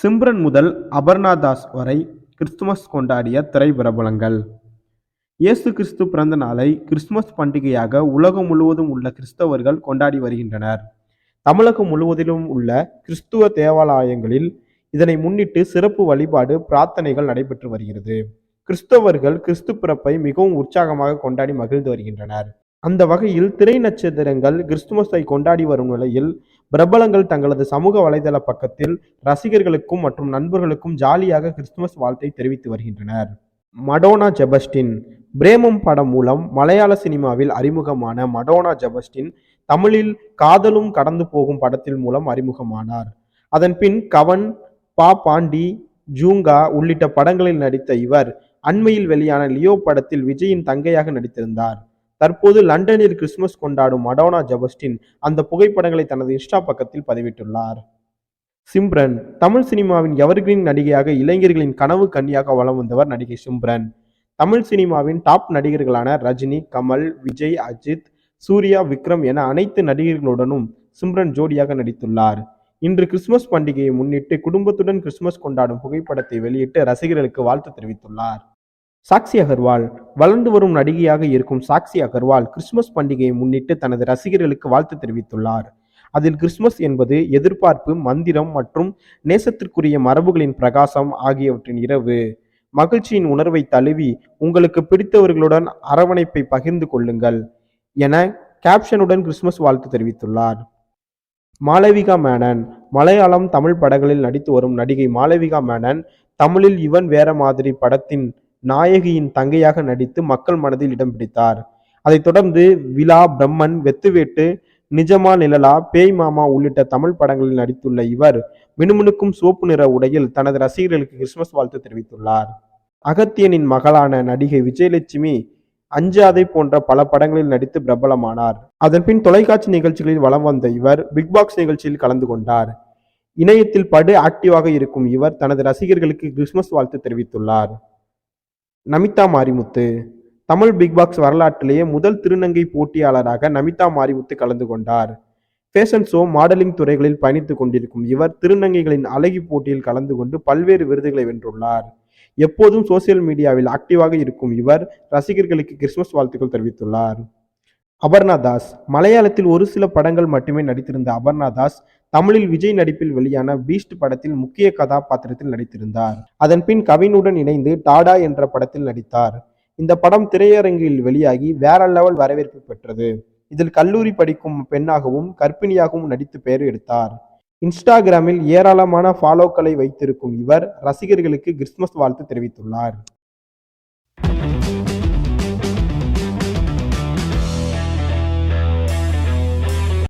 சிம்ரன் முதல் அபர்ணா தாஸ் வரை கிறிஸ்துமஸ் கொண்டாடிய திரைப்பிரபலங்கள். இயேசு கிறிஸ்து பிறந்த நாளை கிறிஸ்துமஸ் பண்டிகையாக உலகம் முழுவதும் உள்ள கிறிஸ்தவர்கள் கொண்டாடி வருகின்றனர். தமிழகம் முழுவதிலும் உள்ள கிறிஸ்துவ தேவாலயங்களில் இதனை முன்னிட்டு சிறப்பு வழிபாடு பிரார்த்தனைகள் நடைபெற்று வருகிறது. கிறிஸ்தவர்கள் கிறிஸ்து பிறப்பை மிகவும் உற்சாகமாக கொண்டாடி மகிழ்ந்து வருகின்றனர். அந்த வகையில் திரை நட்சத்திரங்கள் கிறிஸ்துமஸை கொண்டாடி வரும் நிலையில் பிரபலங்கள் தங்களது சமூக வலைதள பக்கத்தில் ரசிகர்களுக்கும் மற்றும் நண்பர்களுக்கும் ஜாலியாக கிறிஸ்துமஸ் வாழ்த்தை தெரிவித்து வருகின்றனர். மடோனா ஜெபஸ்டின் பிரேமம் படம் மூலம் மலையாள சினிமாவில் அறிமுகமான மடோனா ஜெபஸ்டின் தமிழில் காதலும் கடந்து போகும் படத்தில் மூலம் அறிமுகமானார். அதன் பின் கவன் பா பாண்டி ஜூங்கா உள்ளிட்ட படங்களில் நடித்த இவர் அண்மையில் வெளியான லியோ படத்தில் விஜயின் தங்கையாக நடித்திருந்தார். தற்போது லண்டனில் கிறிஸ்துமஸ் கொண்டாடும் மடோனா ஜபஸ்டின் அந்த புகைப்படங்களை தனது இன்ஸ்டா பக்கத்தில் பதிவிட்டுள்ளார். சிம்ரன் தமிழ் சினிமாவின் எவர்கிரீன் நடிகையாக இளைஞர்களின் கனவு கன்னியாக வலம் வந்தவர் நடிகை சிம்ரன். தமிழ் சினிமாவின் டாப் நடிகர்களான ரஜினி கமல் விஜய் அஜித் சூர்யா விக்ரம் என அனைத்து நடிகர்களுடனும் சிம்ரன் ஜோடியாக நடித்துள்ளார். இன்று கிறிஸ்துமஸ் பண்டிகையை முன்னிட்டு குடும்பத்துடன் கிறிஸ்துமஸ் கொண்டாடும் புகைப்படத்தை வெளியிட்டு ரசிகர்களுக்கு வாழ்த்து தெரிவித்துள்ளார். சாக்சி அகர்வால் வளர்ந்து வரும் நடிகையாக இருக்கும் சாக்சி அகர்வால் கிறிஸ்துமஸ் பண்டிகையை முன்னிட்டு தனது ரசிகர்களுக்கு வாழ்த்து தெரிவித்துள்ளார். அதில் கிறிஸ்துமஸ் என்பது எதிர்பார்ப்பு மந்திரம் மற்றும் நேசத்திற்குரிய மரபுகளின் பிரகாசம் ஆகியவற்றின் இரவு. மகிழ்ச்சியின் உணர்வை தழுவி உங்களுக்கு பிடித்தவர்களுடன் அரவணைப்பை பகிர்ந்து கொள்ளுங்கள் என கேப்ஷனுடன் கிறிஸ்துமஸ் வாழ்த்து தெரிவித்துள்ளார். மாளவிகா மேனன் மலையாளம் தமிழ் படங்களில் நடித்து வரும் நடிகை மாளவிகா மேனன் தமிழில் இவன் வேற மாதிரி படத்தின் நாயகியின் தங்கையாக நடித்து மக்கள் மனதில் இடம் பிடித்தார். அதைத் தொடர்ந்து விழா பிரம்மன் வெத்துவேட்டு நிஜமா நிழலா பேய் மாமா உள்ளிட்ட தமிழ் படங்களில் நடித்துள்ள இவர் மினுமினுக்கும் சிவப்பு நிற உடையில் தனது ரசிகர்களுக்கு கிறிஸ்துமஸ் வாழ்த்து தெரிவித்துள்ளார். அகத்தியனின் மகளான நடிகை விஜயலட்சுமி அஞ்சாதை போன்ற பல படங்களில் நடித்து பிரபலமானார். அதன்பின் தொலைக்காட்சி நிகழ்ச்சிகளில் வலம் வந்த இவர் பிக்பாக்ஸ் நிகழ்ச்சியில் கலந்து கொண்டார். இணையத்தில் படு ஆக்டிவாக இருக்கும் இவர் தனது ரசிகர்களுக்கு கிறிஸ்துமஸ் வாழ்த்து தெரிவித்துள்ளார். நமிதா மாரிமுத்து. தமிழ் பிக்பாக்ஸ் வரலாற்றிலேயே முதல் திருநங்கை போட்டியாளராக நமிதா மாரிமுத்து கலந்து கொண்டார். ஃபேஷன் ஷோ மாடலிங் துறைகளில் பயணித்து கொண்டிருக்கும் இவர் திருநங்கைகளின் அழகி போட்டியில் கலந்து கொண்டு பல்வேறு விருதுகளை வென்றுள்ளார். எப்போதும் சோசியல் மீடியாவில் ஆக்டிவாக இருக்கும் இவர் ரசிகர்களுக்கு கிறிஸ்துமஸ் வாழ்த்துக்கள் தெரிவித்துள்ளார். அபர்ணா தாஸ் மலையாளத்தில் ஒரு சில படங்கள் மட்டுமே நடித்திருந்த அபர்ணா தாஸ் தமிழில் விஜய் நடிப்பில் வெளியான பீஸ்ட் படத்தில் முக்கிய கதாபாத்திரத்தில் நடித்திருந்தார். அதன் பின் கவினுடன் இணைந்து டாடா என்ற படத்தில் நடித்தார். இந்த படம் திரையரங்கில் வெளியாகி வேற லெவல் வரவேற்பு பெற்றது. இதில் கல்லூரி படிக்கும் பெண்ணாகவும் கர்ப்பிணியாகவும் நடித்து பெயர் எடுத்தார். இன்ஸ்டாகிராமில் ஏராளமான ஃபாலோக்களை வைத்திருக்கும் இவர் ரசிகர்களுக்கு கிறிஸ்துமஸ் வாழ்த்து தெரிவித்துள்ளார்.